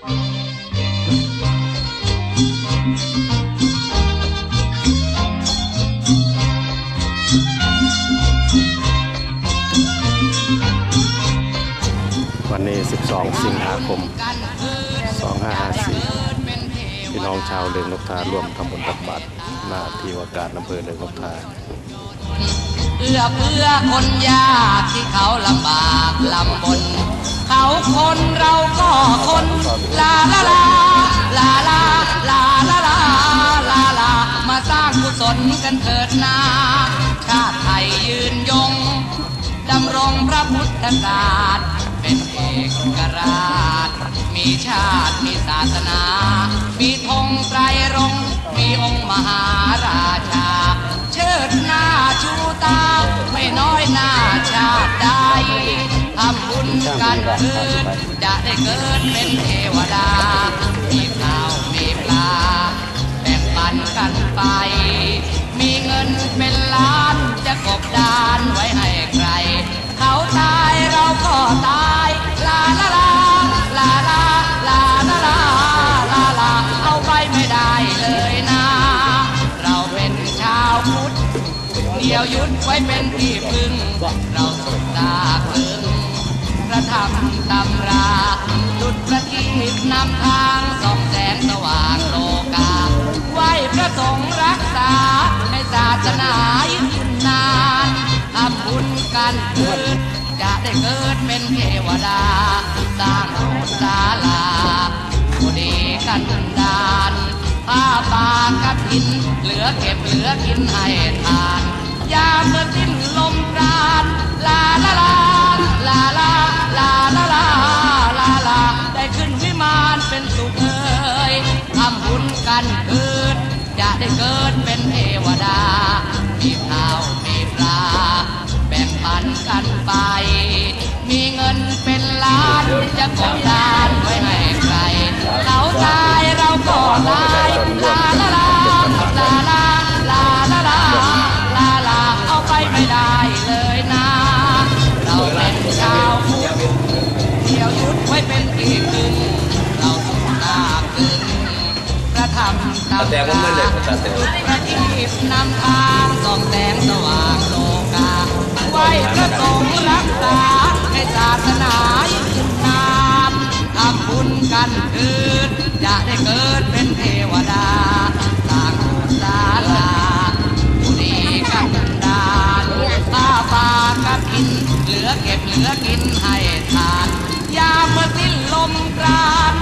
วันนี้ 12 สิงหาคม 2554 พี่น้องชาวเรืองนกทาร่วมทำบุญตักบาตรหน้าที่ว่าการอำเภอเรืองนกทาเอื้อเพื่อคนยากที่เขาลำบากลำบน เขาคนเราก็คน กันเถิดนา ชาติไทยยืนยง ดำรงพระพุทธศาสตร์เป็นเอกกราช มีชาติมีศาสนา มีธงไตรรงมีองค์มหาราชา เชิดหน้าชูตา ไม่น้อยหน้าชาติใดทำบุญกันคืนจะได้เกิดเป็นเทว เลยนะ เราเป็นชาวพุทธเดียวยุดไว้เป็นที่พึ่ง เราสุดตาพึงพระธรรมตำราจุดประทีปนำทางส่องแสงสว่างโลกา ไหวพระสงฆ์รักษาให้ศาสนายืนนานทำบุญกันคืนจะได้เกิดเป็นเทวดา สร้างโบสถ์ศาลาผู้ดีกันดา ผ้าปากระถิน เหลือเก็บเหลือกินให้ทานยามเมื่อสิ้นลมปราณลาลาลาลาลาลาลาลาลาลาได้ขึ้นวิมานเป็นสุขเอ่ยทำบุญกันเกิด จะได้เกิดเป็นเทวดา พระธรรมตำแต่ราว่าเมื่อไหร่ผมจะเสร็จประทีนำทางส่องแสงสว่างโลกาไว้พระสงฆ์รักษาให้ศาสนายืนนานทำบุญกันคืนจะได้เกิดเป็นเทวดาสร้างโบสาลาผู้ดีกันดานผ้าป่ากระถิน เหลือเก็บเหลือกินให้ทาน ยามเมื่อสิ้นลมปราณ